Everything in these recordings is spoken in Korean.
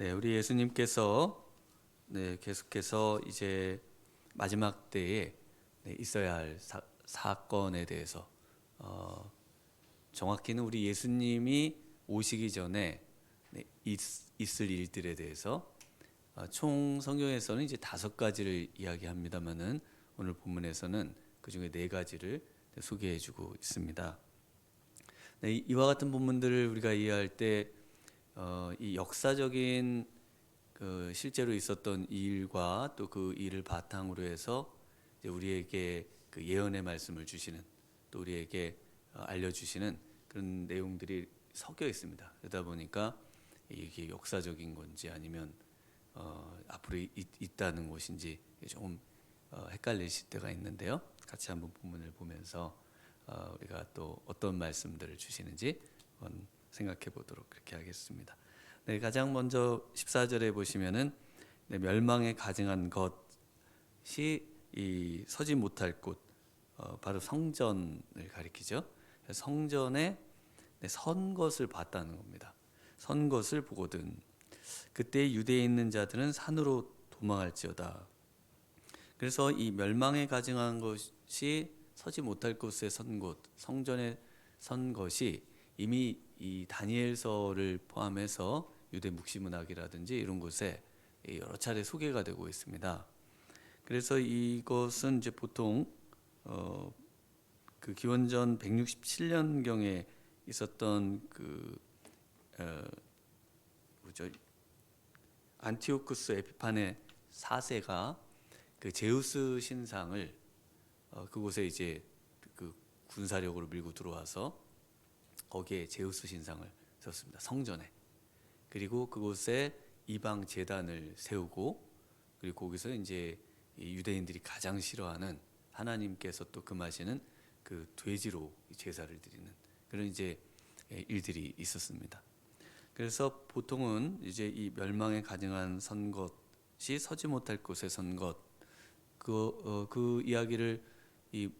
네, 우리 예수님께서 네, 계속해서 이제 마지막 때에 네, 있어야 할 사, 사건에 대해서 어, 정확히는 우리 예수님이 오시기 전에 네, 있, 있을 일들에 대해서 어, 총 성경에서는 이제 다섯 가지를 이야기합니다만은 오늘 본문에서는 그 중에 네 가지를 소개해주고 있습니다. 네, 이- 이와 같은 본문들을 우리가 이해할 때 어, 이 역사적인 그 실제로 있었던 일과 또 그 일을 바탕으로 해서 우리에게 그 예언의 말씀을 주시는 또 우리에게 어, 알려주시는 그런 내용들이 섞여 있습니다. 그러다 보니까 이게 역사적인 건지 아니면 어, 앞으로 있, 있다는 것인지 조금 어, 헷갈리실 때가 있는데요. 같이 한번 본문을 보면서 어, 우리가 또 어떤 말씀들을 주시는지 생각해 보도록 그렇게 하겠습니다. 네, 가장 먼저 14절에 보시면은 네, 멸망에 가증한 것이 이 서지 못할 곳 어, 바로 성전을 가리키죠. 성전에 네, 선 것을 봤다는 겁니다. 선 것을 보거든 그때 유대에 있는 자들은 산으로 도망할지어다. 그래서 이 멸망에 가증한 것이 서지 못할 곳에 선 곳, 성전에 선 것이 이미 이 다니엘서를 포함해서 유대 묵시문학이라든지 이런 곳에 여러 차례 소개가 되고 있습니다. 그래서 이것은 이제 보통 어, 그 기원전 167년 경에 있었던 그 어, 뭐죠 안티오쿠스 에피판의 4세가 그 제우스 신상을 어, 그곳에 이제 그 군사력으로 밀고 들어와서 거기에 제우스 신상을 세웠습니다. 성전에. 그리고 그곳에 이방 제단을 세우고 그리고 거기서 이제 이 유대인들이 가장 싫어하는 하나님께서 또 금하시는 그 돼지로 제사를 드리는 그런 이제 예, 일들이 있었습니다. 그래서 보통은 이제 이 멸망에 가증한 선 것이 서지 못할 곳에 선 것, 그, 어, 그 이야기를 이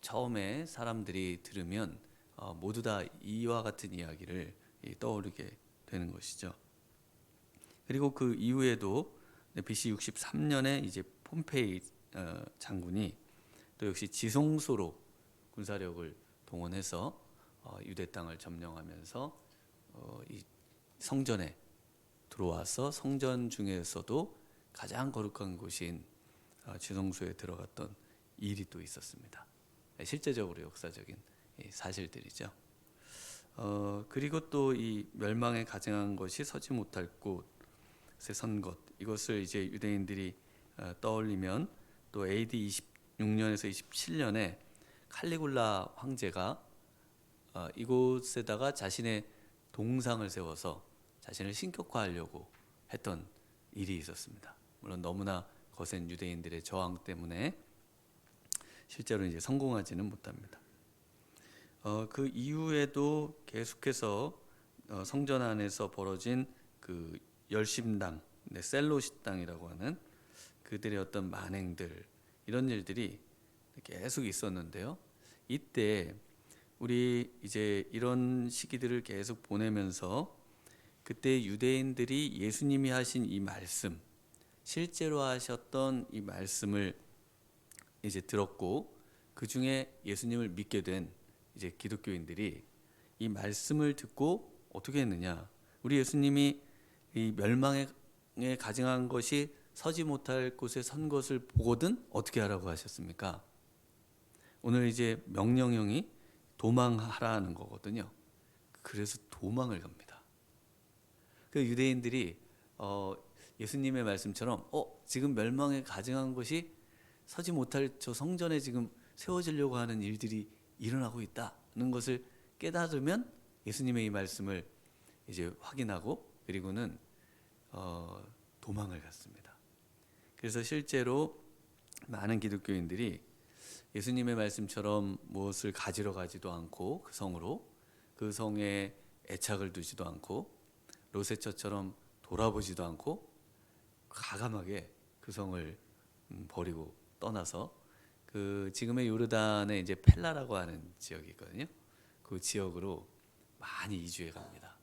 처음에 사람들이 들으면 어, 모두 다 이와 같은 이야기를 이 떠오르게 되는 것이죠. 그리고 그 이후에도 네, BC 63년에 이제 폼페이 어, 장군이 또 역시 지성소로 군사력을 동원해서 어, 유대 땅을 점령하면서 어, 이 성전에 들어와서 성전 중에서도 가장 거룩한 곳인 어, 지성소에 들어갔던 일이 또 있었습니다. 네, 실제적으로 역사적인 이 사실들이죠. 어, 그리고 또 이 멸망에 가증한 것이 서지 못할 곳에 선 것, 이것을 이제 유대인들이 어, 떠올리면 또 AD 26년에서 27년에 칼리굴라 황제가 어, 이곳에다가 자신의 동상을 세워서 자신을 신격화하려고 했던 일이 있었습니다. 물론 너무나 거센 유대인들의 저항 때문에 실제로 이제 성공하지는 못합니다. 어, 그 이후에도 계속해서 어, 성전 안에서 벌어진 그 열심당, 네, 셀로 식당이라고 하는 그들의 어떤 만행들 이런 일들이 계속 있었는데요. 이때 우리 이제 이런 시기들을 계속 보내면서 그때 유대인들이 예수님이 하신 이 말씀, 실제로 하셨던 이 말씀을 이제 들었고 그 중에 예수님을 믿게 된 이제 기독교인들이 이 말씀을 듣고 어떻게 했느냐? 우리 예수님이 이 멸망에 가증한 것이 서지 못할 곳에 선 것을 보거든 어떻게 하라고 하셨습니까? 오늘 이제 명령형이 도망하라는 거거든요. 그래서 도망을 갑니다. 그 유대인들이 어, 예수님의 말씀처럼 어 지금 멸망에 가증한 것이 서지 못할 저 성전에 지금 세워지려고 하는 일들이 일어나고 있다는 것을 깨달으면 예수님의 이 말씀을 이제 확인하고 그리고는 어, 도망을 갔습니다. 그래서 실제로 많은 기독교인들이 예수님의 말씀처럼 무엇을 가지러 가지도 않고 그 성으로 그 성에 애착을 두지도 않고 로세처처럼 돌아보지도 않고 가감하게 그 성을 음, 버리고 떠나서 그 지금의 요르단에 이제 펠라라고 하는 지역이 있거든요. 그 지역으로 많이 이주해 갑니다.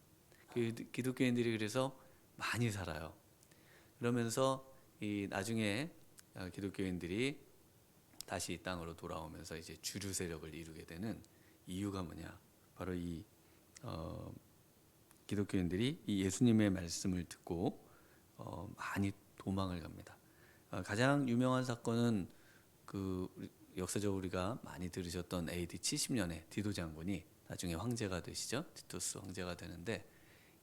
그 기독교인들이 그래서 많이 살아요. 그러면서 이 나중에 어, 기독교인들이 다시 이 땅으로 돌아오면서 이제 주류 세력을 이루게 되는 이유가 뭐냐? 바로 이 어, 기독교인들이 이 예수님의 말씀을 듣고 어, 많이 도망을 갑니다. 어, 가장 유명한 사건은 그 역사적으로 우리가 많이 들으셨던 AD 70년에 디도 장군이 나중에 황제가 되시죠. 티투스 황제가 되는데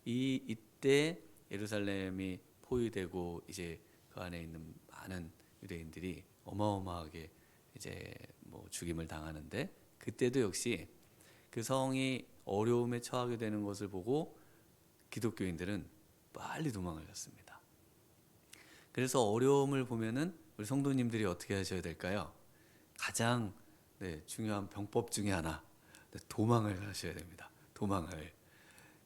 이 이때 예루살렘이 포위되고 이제 그 안에 있는 많은 유대인들이 어마어마하게 이제 뭐 죽임을 당하는데 그때도 역시 그 성이 어려움에 처하게 되는 것을 보고 기독교인들은 빨리 도망을 갔습니다. 그래서 어려움을 보면은 우리 성도님들이 어떻게 하셔야 될까요? 가장 네, 중요한 병법 중에 하나 네, 도망을 하셔야 됩니다. 도망을.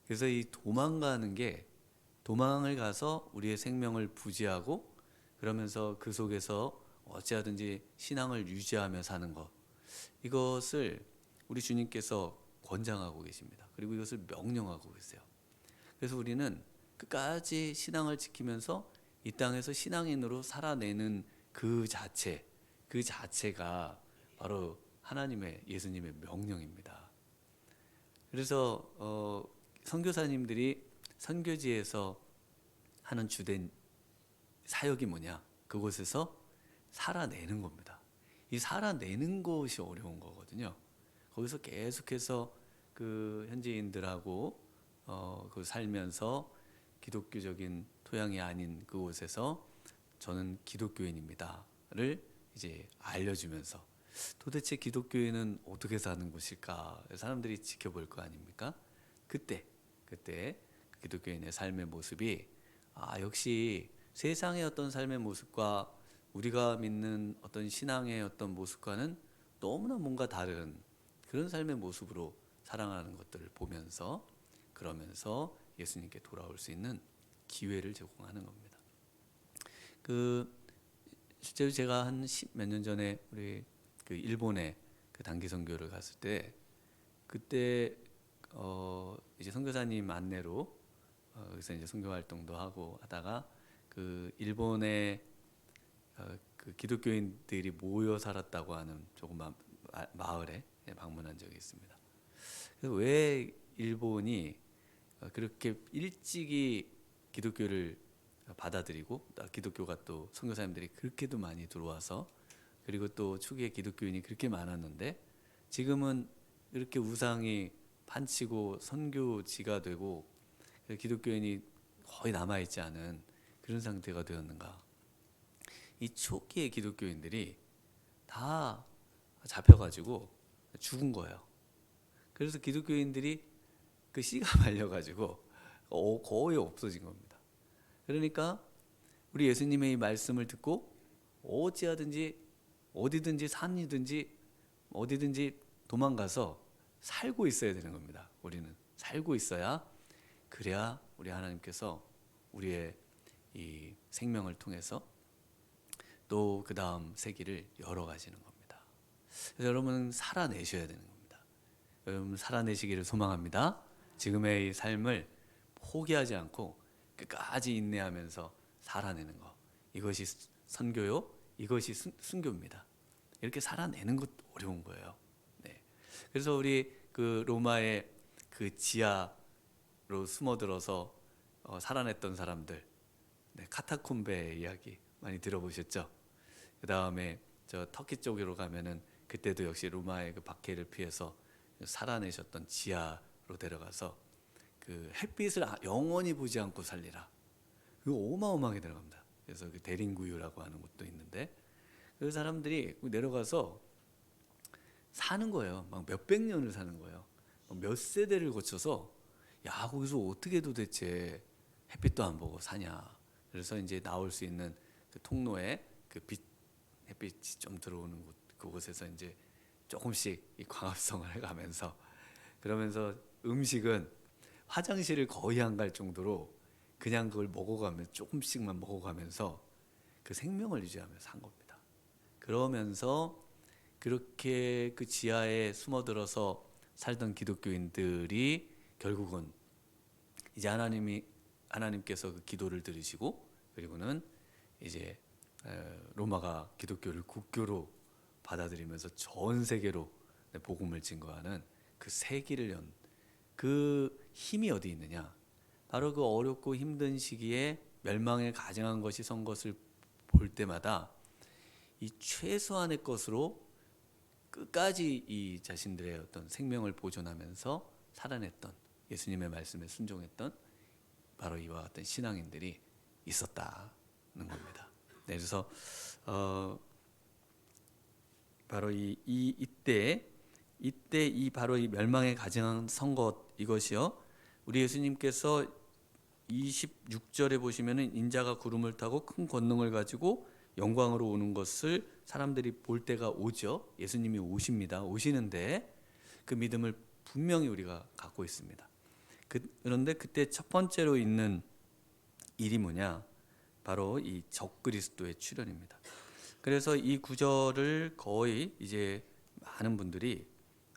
그래서 이 도망가는 게 도망을 가서 우리의 생명을 부지하고 그러면서 그 속에서 어찌하든지 신앙을 유지하며 사는 것 이것을 우리 주님께서 권장하고 계십니다. 그리고 이것을 명령하고 계세요. 그래서 우리는 끝까지 신앙을 지키면서 이 땅에서 신앙인으로 살아내는 그 자체, 그 자체가 바로 하나님의 예수님의 명령입니다. 그래서 어, 선교사님들이 선교지에서 하는 주된 사역이 뭐냐? 그곳에서 살아내는 겁니다. 이 살아내는 것이 어려운 거거든요. 거기서 계속해서 그 현지인들하고 어, 그 살면서 기독교적인 토양이 아닌 그곳에서 저는 기독교인입니다를 이제 알려주면서 도대체 기독교인은 어떻게 사는 곳일까 사람들이 지켜볼 거 아닙니까? 그때 그때 그 기독교인의 삶의 모습이 아 역시 세상의 어떤 삶의 모습과 우리가 믿는 어떤 신앙의 어떤 모습과는 너무나 뭔가 다른 그런 삶의 모습으로 살아가는 것들을 보면서 그러면서 예수님께 돌아올 수 있는 기회를 제공하는 겁니다. 그 실제로 제가 한 몇 년 전에 우리 그 일본에 그 단기 선교를 갔을 때 그때 어 이제 선교사님 안내로 어 그래서 이제 선교 활동도 하고 하다가 그 일본의 어, 그 기독교인들이 모여 살았다고 하는 조그만 마- 마을에 방문한 적이 있습니다. 그래서 왜 일본이 어, 그렇게 일찍이 기독교를 받아들이고 또 기독교가 또 선교사님들이 그렇게도 많이 들어와서 그리고 또 초기에 기독교인이 그렇게 많았는데 지금은 이렇게 우상이 판치고 선교지가 되고 기독교인이 거의 남아 있지 않은 그런 상태가 되었는가? 이 초기의 기독교인들이 다 잡혀가지고 죽은 거예요. 그래서 기독교인들이 그 씨가 말려가지고 어, 거의 없어진 겁니다. 그러니까 우리 예수님의 이 말씀을 듣고 어찌하든지 어디든지 산이든지 어디든지 도망가서 살고 있어야 되는 겁니다. 우리는 살고 있어야 그래야 우리 하나님께서 우리의 이 생명을 통해서 또 그 다음 세기를 열어가시는 겁니다. 그래서 여러분 살아내셔야 되는 겁니다. 여러분 살아내시기를 소망합니다. 지금의 이 삶을 포기하지 않고 끝까지 인내하면서 살아내는 것 이것이 선교요, 이것이 순, 순교입니다. 이렇게 살아내는 것도 어려운 거예요. 네. 그래서 우리 그 로마의 그 지하로 숨어들어서 어, 살아냈던 사람들, 네, 카타콤베 이야기 많이 들어보셨죠? 그 다음에 저 터키 쪽으로 가면은 그때도 역시 로마의 그 박해를 피해서 살아내셨던 지하로 데려가서 그 햇빛을 아- 영원히 보지 않고 살리라. 이거 어마어마하게 들어갑니다. 그래서 그 대림구유라고 하는 곳도 있는데 그 사람들이 내려가서 사는 거예요. 막 몇백 년을 사는 거예요. 막몇 세대를 거쳐서 야 거기서 어떻게 도대체 햇빛도 안 보고 사냐. 그래서 이제 나올 수 있는 그 통로에 그 빛 햇빛이 좀 들어오는 곳 그곳에서 이제 조금씩 이 광합성을 해가면서 그러면서 음식은 화장실을 거의 안 갈 정도로 그냥 그걸 먹어가면서 조금씩만 먹어가면서 그 생명을 유지하면서 산 겁니다. 그러면서 그렇게 그 지하에 숨어들어서 살던 기독교인들이 결국은 이제 하나님이 하나님께서 그 기도를 들으시고 그리고는 이제 에, 로마가 기독교를 국교로 받아들이면서 전 세계로 네, 복음을 증거하는 그 세기를 연 그 힘이 어디 있느냐? 바로 그 어렵고 힘든 시기에 멸망에 가증한 것이 선 것을 볼 때마다 이 최소한의 것으로 끝까지 이 자신들의 어떤 생명을 보존하면서 살아냈던 예수님의 말씀에 순종했던 바로 이와 같은 신앙인들이 있었다는 겁니다. 네, 그래서 어, 바로 이, 이 이때 이때 이 바로 이 멸망에 가증한 선것 이것이요. 우리 예수님께서 26절에 보시면은 인자가 구름을 타고 큰 권능을 가지고 영광으로 오는 것을 사람들이 볼 때가 오죠. 예수님이 오십니다. 오시는데 그 믿음을 분명히 우리가 갖고 있습니다. 그, 그런데 그때 첫 번째로 있는 일이 뭐냐? 바로 이 적그리스도의 출현입니다. 그래서 이 구절을 거의 이제 많은 분들이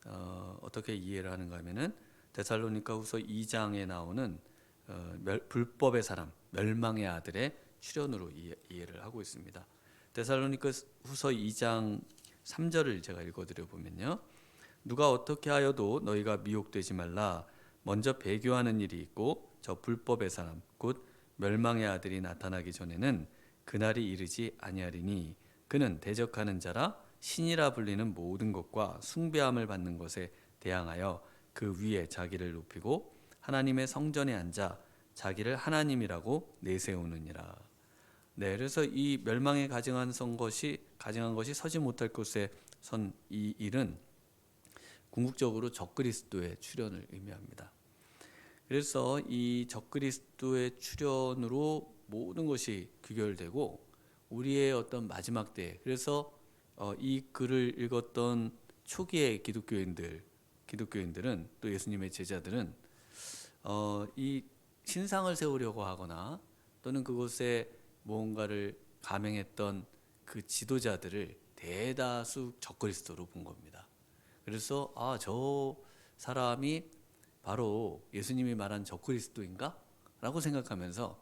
어, 어떻게 이해를 하는가 하면은 데살로니가후서 2장에 나오는 어, 멸, 불법의 사람, 멸망의 아들의 출현으로 이해, 이해 를 하고 있습니다. 데살로니가후서 2장 3절을 제가 읽어드려 보면요. 누가 어떻게 하여도 너희가 미혹되지 말라. 먼저 배교하는 일이 있고 저 불법의 사람 곧 멸망의 아들이 나타나기 전에는 그날이 이르지 아니하리니 그는 대적하는 자라 신이라 불리는 모든 것과 숭배함을 받는 것에 대항하여 그 위에 자기를 높이고 하나님의 성전에 앉아 자기를 하나님이라고 내세우느니라. 네, 그래서 이 멸망에 가증한 선 것이 가증한 것이 서지 못할 곳에 선 이 일은 궁극적으로 적그리스도의 출현을 의미합니다. 그래서 이 적그리스도의 출현으로 모든 것이 귀결되고 우리의 어떤 마지막 때 그래서 어, 이 글을 읽었던 초기의 기독교인들 기독교인들은 또 예수님의 제자들은 어, 이 신상을 세우려고 하거나 또는 그곳에 무언가를 감행했던 그 지도자들을 대다수 적그리스도로 본 겁니다. 그래서 아 저 사람이 바로 예수님이 말한 적그리스도인가? 라고 생각하면서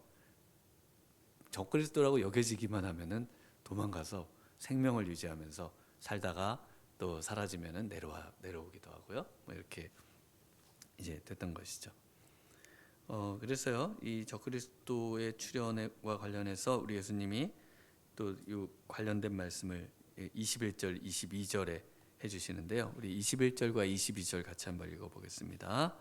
적그리스도라고 여겨지기만 하면은 도망가서 생명을 유지하면서 살다가 또 사라지면은 내려와 내려오기도 하고요. 뭐 이렇게 이제 됐던 것이죠. 어 그래서요 이 적그리스도의 출현과 관련해서 우리 예수님이 또 이 관련된 말씀을 21절, 22절에 해주시는데요. 우리 21절과 22절 같이 한번 읽어보겠습니다.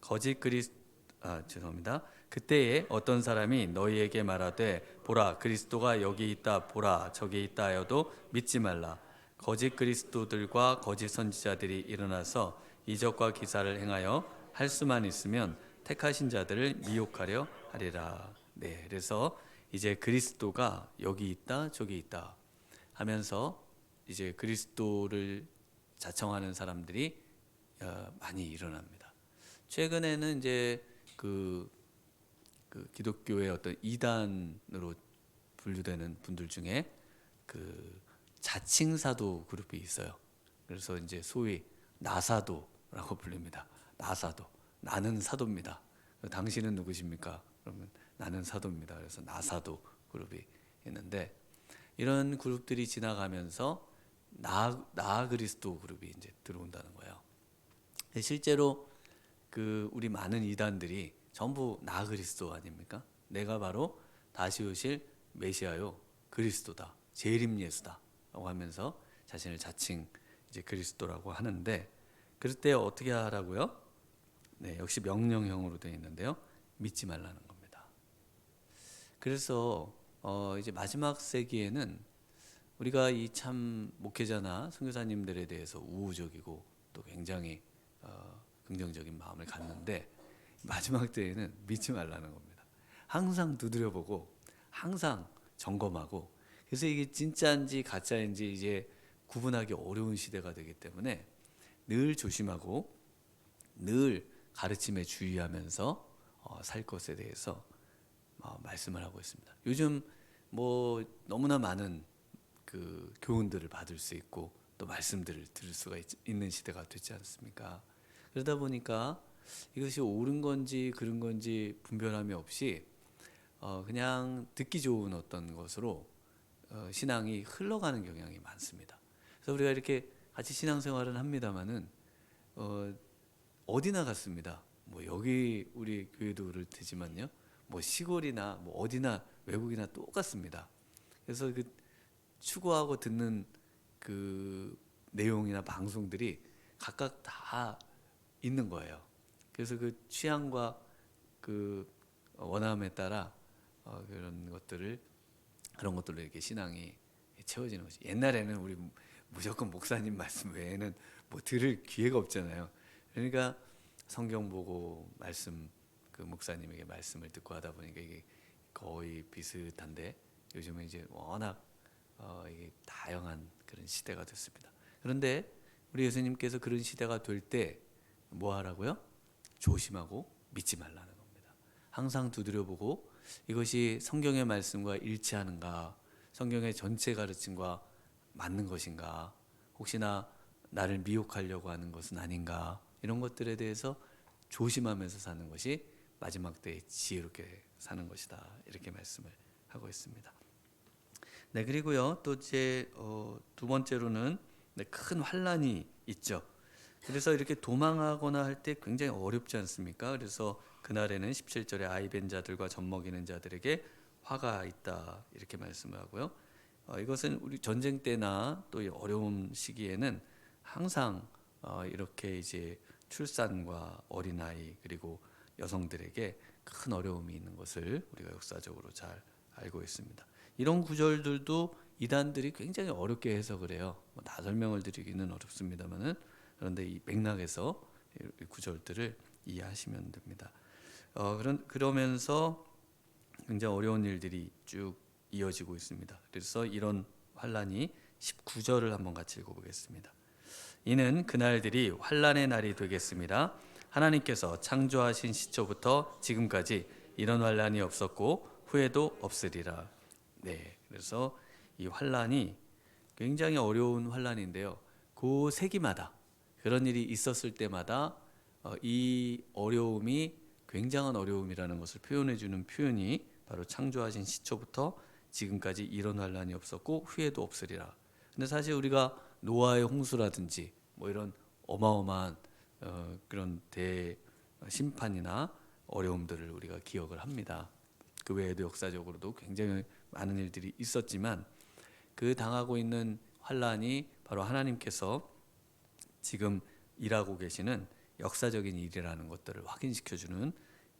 거짓 그리스 아 죄송합니다. 그때에 어떤 사람이 너희에게 말하되 보라 그리스도가 여기 있다 보라 저기 있다 하여도 믿지 말라 거짓 그리스도들과 거짓 선지자들이 일어나서 이적과 기사를 행하여 할 수만 있으면 택하신 자들을 미혹하려 하리라. 네, 그래서 이제 그리스도가 여기 있다 저기 있다 하면서 이제 그리스도를 자청하는 사람들이 어, 많이 일어납니다. 최근에는 이제 그, 그 기독교의 어떤 이단으로 분류되는 분들 중에 그 자칭 사도 그룹이 있어요. 그래서 이제 소위 나사도라고 불립니다. 나사도. 나는 사도입니다. 당신은 누구십니까? 그러면 나는 사도입니다. 그래서 나사도 그룹이 있는데 이런 그룹들이 지나가면서 나, 나 그리스도 그룹이 이제 들어온다는 거예요. 실제로 그 우리 많은 이단들이 전부 나 그리스도 아닙니까? 내가 바로 다시 오실 메시아요 그리스도다 재림 예수다라고 하면서 자신을 자칭 이제 그리스도라고 하는데 그럴 때 어떻게 하라고요? 네, 역시 명령형으로 되어 있는데요. 믿지 말라는 겁니다. 그래서 어 이제 마지막 세기에는 우리가 이 참 목회자나 선교사님들에 대해서 우호적이고 또 굉장히 어 긍정적인 마음을 갖는데 마지막 때에는 믿지 말라는 겁니다. 항상 두드려보고 항상 점검하고 그래서 이게 진짜인지 가짜인지 이제 구분하기 어려운 시대가 되기 때문에 늘 조심하고 늘 가르침에 주의하면서 어, 살 것에 대해서 어, 말씀을 하고 있습니다. 요즘 뭐 너무나 많은 그 교훈들을 받을 수 있고 또 말씀들을 들을 수가 있, 있는 시대가 됐지 않습니까? 그러다 보니까 이것이 옳은 건지 그른 건지 분별함이 없이 어, 그냥 듣기 좋은 어떤 것으로 어, 신앙이 흘러가는 경향이 많습니다. 그래서 우리가 이렇게 같이 신앙생활은 합니다만은 어, 어디나 같습니다. 뭐 여기 우리 교회도 그럴 테지만요. 뭐 시골이나 뭐 어디나 외국이나 똑같습니다. 그래서 그 추구하고 듣는 그 내용이나 방송들이 각각 다 있는 거예요. 그래서 그 취향과 그 원함에 따라 어, 그런 것들을 그런 것들로 이렇게 신앙이 채워지는 거지. 옛날에는 우리 무조건 목사님 말씀 외에는 뭐 들을 기회가 없잖아요. 그러니까 성경 보고 말씀 그 목사님에게 말씀을 듣고 하다 보니까 이게 거의 비슷한데 요즘은 이제 워낙 어, 이게 다양한 그런 시대가 됐습니다. 그런데 우리 예수님께서 그런 시대가 될 때 뭐 하라고요? 조심하고 믿지 말라는 겁니다. 항상 두드려보고 이것이 성경의 말씀과 일치하는가, 성경의 전체 가르침과 맞는 것인가, 혹시나 나를 미혹하려고 하는 것은 아닌가 이런 것들에 대해서 조심하면서 사는 것이 마지막 때에 지혜롭게 사는 것이다 이렇게 말씀을 하고 있습니다. 네 그리고요 또 이제 어, 두 번째로는 네, 큰 환란이 있죠. 그래서 이렇게 도망하거나 할 때 굉장히 어렵지 않습니까? 그래서 그날에는 17절에 아이벤 자들과 젖먹이는 자들에게 화가 있다 이렇게 말씀을 하고요. 어, 이것은 우리 전쟁 때나 또이 어려운 시기에는 항상 어, 이렇게 이제 출산과 어린아이 그리고 여성들에게 큰 어려움이 있는 것을 우리가 역사적으로 잘 알고 있습니다. 이런 구절들도 이단들이 굉장히 어렵게 해석을 해요. 뭐 다 설명을 드리기는 어렵습니다만은 그런데 이 맥락에서 이 구절들을 이해하시면 됩니다. 어, 그런 그러면서 굉장히 어려운 일들이 쭉 이어지고 있습니다. 그래서 이런 환란이 19절을 한번 같이 읽어보겠습니다. 이는 그날들이 환란의 날이 되겠습니다. 하나님께서 창조하신 시초부터 지금까지 이런 환란이 없었고 후에도 없으리라. 네, 그래서 이 환란이 굉장히 어려운 환란인데요. 그 세기마다 그런 일이 있었을 때마다 어, 이 어려움이 굉장한 어려움이라는 것을 표현해 주는 표현이 바로 창조하신 시초부터 지금까지 이런 환란이 없었고 후에도 없으리라. 근데 사실 우리가 노아의 홍수라든지 뭐 이런 어마어마한 어, 그런 대 심판이나 어려움들을 우리가 기억을 합니다. 그 외에도 역사적으로도 굉장히 많은 일들이 있었지만 그 당하고 있는 환란이 바로 하나님께서 지금 일하고 계시는 역사적인 일이라는 것들을 확인시켜 주는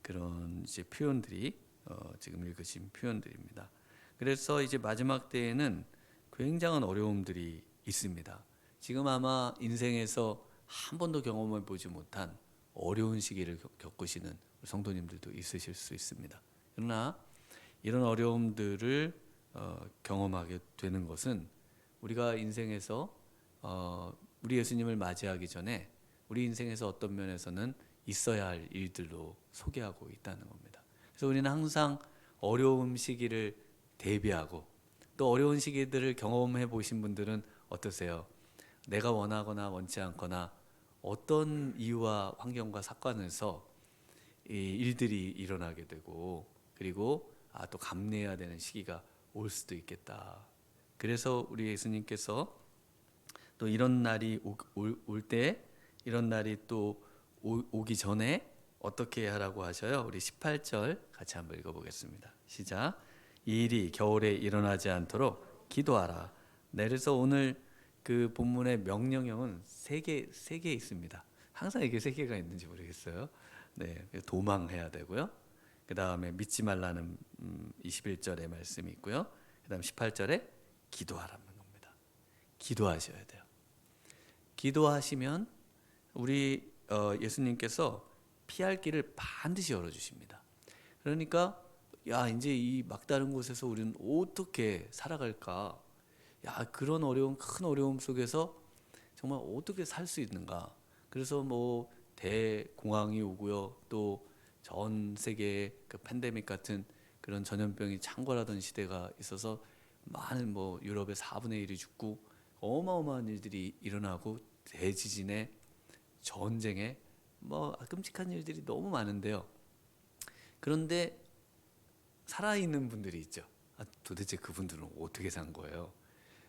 그런 이제 표현들이 어, 지금 읽으신 표현들입니다. 그래서 이제 마지막 때에는 굉장한 어려움들이 있습니다. 지금 아마 인생에서 한 번도 경험해 보지 못한 어려운 시기를 겪- 겪으시는 성도님들도 있으실 수 있습니다. 그러나 이런 어려움들을 어, 경험하게 되는 것은 우리가 인생에서 어, 우리 예수님을 맞이하기 전에 우리 인생에서 어떤 면에서는 있어야 할 일들로 소개하고 있다는 겁니다. 그래서 우리는 항상 어려움 시기를 대비하고 또 어려운 시기들을 경험해 보신 분들은 어떠세요? 내가 원하거나 원치 않거나 어떤 이유와 환경과 사건에서 이 일들이 일어나게 되고 그리고 아, 또 감내해야 되는 시기가 올 수도 있겠다. 그래서 우리 예수님께서 또 이런 날이 올 때 이런 날이 또 오, 오기 전에 어떻게 하라고 하셔요? 우리 18절 같이 한번 읽어보겠습니다. 시작. 이 일이 겨울에 일어나지 않도록 기도하라. 네, 그래서 오늘 그 본문의 명령형은 세개 있습니다. 항상 이게 세 개가 있는지 모르겠어요. 네, 도망해야 되고요. 그 다음에 믿지 말라는 음, 21절의 말씀이 있고요. 그 다음 18절에 기도하라는 겁니다. 기도하셔야 돼요. 기도하시면 우리 어, 예수님께서 피할 길을 반드시 열어주십니다. 그러니까 야 이제 이 막다른 곳에서 우리는 어떻게 살아갈까? 야 그런 어려움 큰 어려움 속에서 정말 어떻게 살 수 있는가? 그래서 뭐 대공황이 오고요, 또 전 세계 그 팬데믹 같은 그런 전염병이 창궐하던 시대가 있어서 많은 뭐 유럽의 4분의 1이 죽고 어마어마한 일들이 일어나고 대지진에 전쟁에 뭐 끔찍한 일들이 너무 많은데요. 그런데 살아있는 분들이 있죠. 아, 도대체 그분들은 어떻게 산 거예요?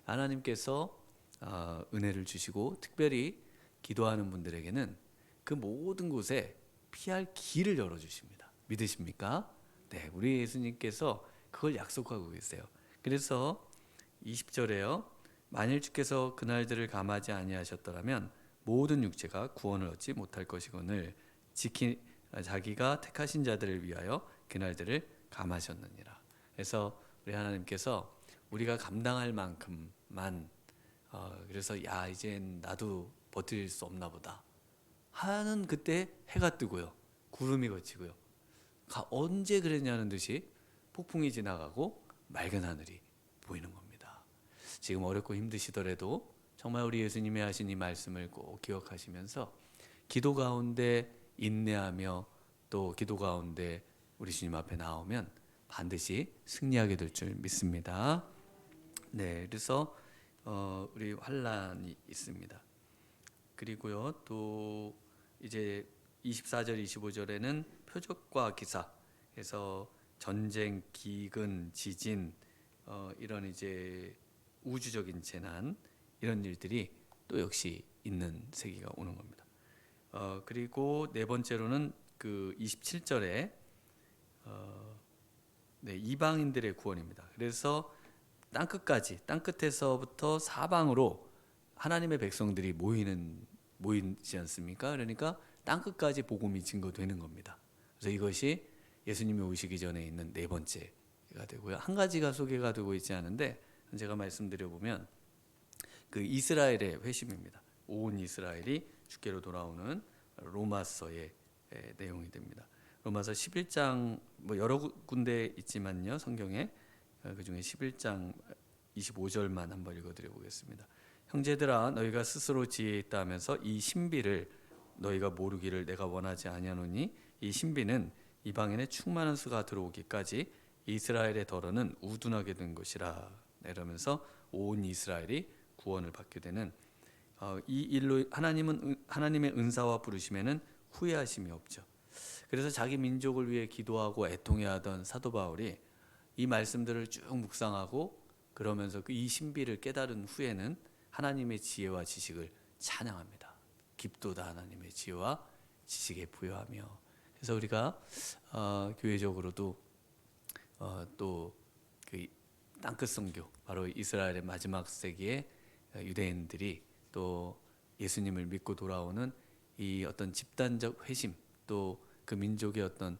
하나님께서 어, 은혜를 주시고 특별히 기도하는 분들에게는 그 모든 곳에 피할 길을 열어 주십니다. 믿으십니까? 네, 우리 예수님께서 그걸 약속하고 계세요. 그래서 20절에요. 만일 주께서 그날들을 감하지 아니하셨더라면 모든 육체가 구원을 얻지 못할 것이거늘 지키 자기가 택하신 자들을 위하여 그날들을 감하셨느니라. 그래서 우리 하나님께서 우리가 감당할 만큼만 어, 그래서 야 이젠 나도 버틸 수 없나 보다 하는 그때 해가 뜨고요 구름이 걷히고요 가, 언제 그랬냐는 듯이 폭풍이 지나가고 맑은 하늘이 보이는 겁니다. 지금 어렵고 힘드시더라도 정말 우리 예수님이 하신 이 말씀을 꼭 기억하시면서 기도 가운데 인내하며 또 기도 가운데 우리 주님 앞에 나오면 반드시 승리하게 될 줄 믿습니다. 네, 그래서 어, 우리 환란이 있습니다. 그리고요 또 이제 24절 25절에는 표적과 기사 그래서 전쟁, 기근, 지진 어, 이런 이제 우주적인 재난 이런 일들이 또 역시 있는 세기가 오는 겁니다. 어, 그리고 네 번째로는 그 27절에 어, 네, 이방인들의 구원입니다. 그래서 땅 끝까지 땅 끝에서부터 사방으로 하나님의 백성들이 모이는 모이지 않습니까? 그러니까 땅 끝까지 복음이 증거되는 겁니다. 그래서 이것이 예수님이 오시기 전에 있는 네 번째가 되고요. 한 가지가 소개가 되고 있지 않은데 제가 말씀드려 보면 그 이스라엘의 회심입니다. 온 이스라엘이 주께로 돌아오는 로마서의 에, 내용이 됩니다. 로마서 11장 뭐 여러 군데 있지만요. 성경에 어, 그 중에 11장 25절만 한번 읽어드려 보겠습니다. 형제들아 너희가 스스로 지혜 있다 하면서 이 신비를 너희가 모르기를 내가 원하지 아니하노니 이 신비는 이방인의 충만한 수가 들어오기까지 이스라엘의 덜어는 우둔하게 된 것이라 이러면서 온 이스라엘이 구원을 받게 되는 어, 이 일로 하나님은 은- 하나님의 은사와 부르심에는 후회하심이 없죠. 그래서 자기 민족을 위해 기도하고 애통해하던 사도 바울이 이 말씀들을 쭉 묵상하고 그러면서 그이 신비를 깨달은 후에는 하나님의 지혜와 지식을 찬양합니다. 깊도다 하나님의 지혜와 지식에 부여하며 그래서 우리가 어, 교회적으로도 어, 또그 땅끝 선교 바로 이스라엘의 마지막 세기에 유대인들이 또 예수님을 믿고 돌아오는 이 어떤 집단적 회심 또 그 민족의 어떤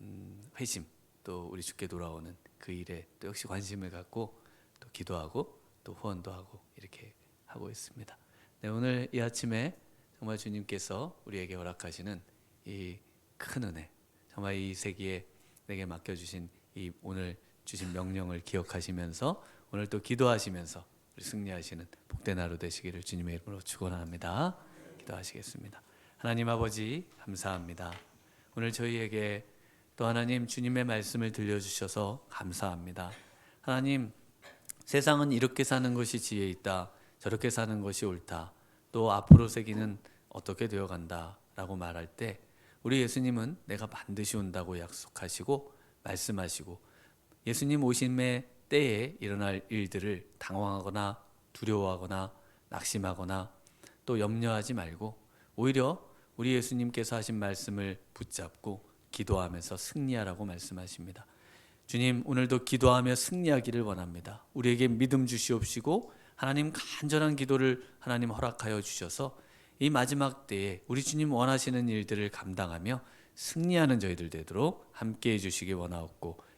음, 회심 또 우리 주께 돌아오는 그 일에 또 역시 관심을 갖고 또 기도하고 또 후원도 하고 이렇게 하고 있습니다. 네, 오늘 이 아침에 정말 주님께서 우리에게 허락하시는 이 큰 은혜, 정말 이 세기에 내게 맡겨주신 이 오늘 주신 명령을 기억하시면서 오늘 또 기도하시면서 승리하시는 복된 하루 되시기를 주님의 이름으로 축원합니다. 기도하시겠습니다. 하나님 아버지 감사합니다. 오늘 저희에게 또 하나님 주님의 말씀을 들려주셔서 감사합니다. 하나님 세상은 이렇게 사는 것이 지혜 있다. 저렇게 사는 것이 옳다. 또 앞으로 세기는 어떻게 되어 간다라고 말할 때 우리 예수님은 내가 반드시 온다고 약속하시고 말씀하시고 예수님 오심의 때에 일어날 일들을 당황하거나 두려워하거나 낙심하거나 또 염려하지 말고 오히려 우리 예수님께서 하신 말씀을 붙잡고 기도하면서 승리하라고 말씀하십니다. 주님 오늘도 기도하며 승리하기를 원합니다. 우리에게 믿음 주시옵시고 하나님 간절한 기도를 하나님 허락하여 주셔서 이 마지막 때에 우리 주님 원하시는 일들을 감당하며 승리하는 저희들 되도록 함께 해 주시기 원하옵고